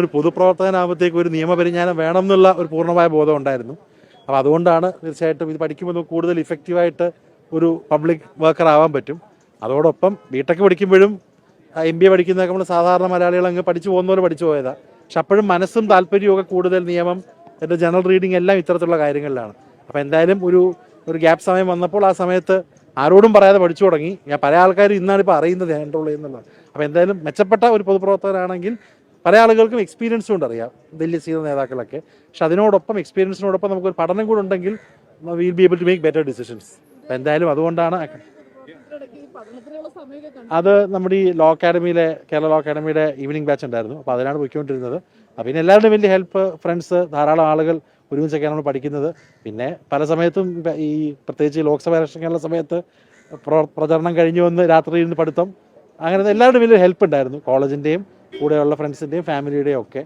ഒരു പൊതുപ്രവർത്തകനാകുമ്പോഴത്തേക്ക് ഒരു നിയമപരിജ്ഞാനം വേണം എന്നുള്ള ഒരു പൂർണമായ ബോധം ഉണ്ടായിരുന്നു. അപ്പോൾ അതുകൊണ്ടാണ് തീർച്ചയായിട്ടും ഇത് പഠിക്കുമ്പോൾ കൂടുതൽ ഇഫക്റ്റീവായിട്ട് ഒരു പബ്ലിക് വർക്കർ ആവാൻ പറ്റും. അതോടൊപ്പം ബിടെക് പഠിക്കുമ്പോഴും എം ബി എ പഠിക്കുന്നതൊക്കെ നമ്മൾ സാധാരണ മലയാളികൾ അങ്ങ് പഠിച്ചു പോകുന്ന പോലെ പഠിച്ചു പോയതാണ് പക്ഷെ അപ്പോഴും മനസ്സും താല്പര്യവും ഒക്കെ കൂടുതൽ നിയമം എന്റെ ജനറൽ റീഡിംഗ് എല്ലാം ഇത്തരത്തിലുള്ള കാര്യങ്ങളിലാണ്. അപ്പോൾ എന്തായാലും ഒരു ഒരു ഗ്യാപ്പ് സമയം വന്നപ്പോൾ ആ സമയത്ത് ആരോടും പറയാതെ പഠിച്ചു തുടങ്ങി. ഞാൻ പല ആൾക്കാരും ഇന്നാണ് ഇപ്പോൾ അറിയുന്നത് ഹാൻഡ് എന്നുള്ളത് അപ്പോൾ എന്തായാലും മെച്ചപ്പെട്ട ഒരു പൊതുപ്രവർത്തകനാണെങ്കിൽ പല ആളുകൾക്കും എക്സ്പീരിയൻസ് കൊണ്ട് അറിയാം. വലിയ സീത നേതാക്കളൊക്കെ. പക്ഷെ അതിനോടൊപ്പം എക്സ്പീരിയൻസിനോടൊപ്പം നമുക്കൊരു പഠനം കൂടെ ഉണ്ടെങ്കിൽ will be able to make better decisions അപ്പം എന്തായാലും അതുകൊണ്ടാണ് അത് നമ്മുടെ ഈ ലോ അക്കാഡമിയിലെ കേരള ലോ അക്കാഡമിയുടെ ഈവനിങ് ബാച്ച് ഉണ്ടായിരുന്നു. അപ്പോൾ അതിനാണ് പോയിക്കൊണ്ടിരുന്നത്. അപ്പോൾ പിന്നെ എല്ലാവരുടെയും വലിയ ഹെൽപ്പ് ഫ്രണ്ട്സ് ധാരാളം ആളുകൾ ഒരുമിച്ചൊക്കെയാണ് നമ്മൾ പഠിക്കുന്നത്. പിന്നെ പല സമയത്തും ഈ പ്രത്യേകിച്ച് ലോക്സഭ ഇലക്ഷനുള്ള സമയത്ത് പ്ര- പ്രചരണം കഴിഞ്ഞു വന്ന് രാത്രി ഇരുന്ന് പഠിത്തം. അങ്ങനെ എല്ലാവരുടെയും വലിയ ഹെൽപ്പ് ഉണ്ടായിരുന്നു. കോളേജിന്റെയും കൂടെയുള്ള ഫ്രണ്ട്സിന്റെയും ഫാമിലിയുടെയും ഒക്കെ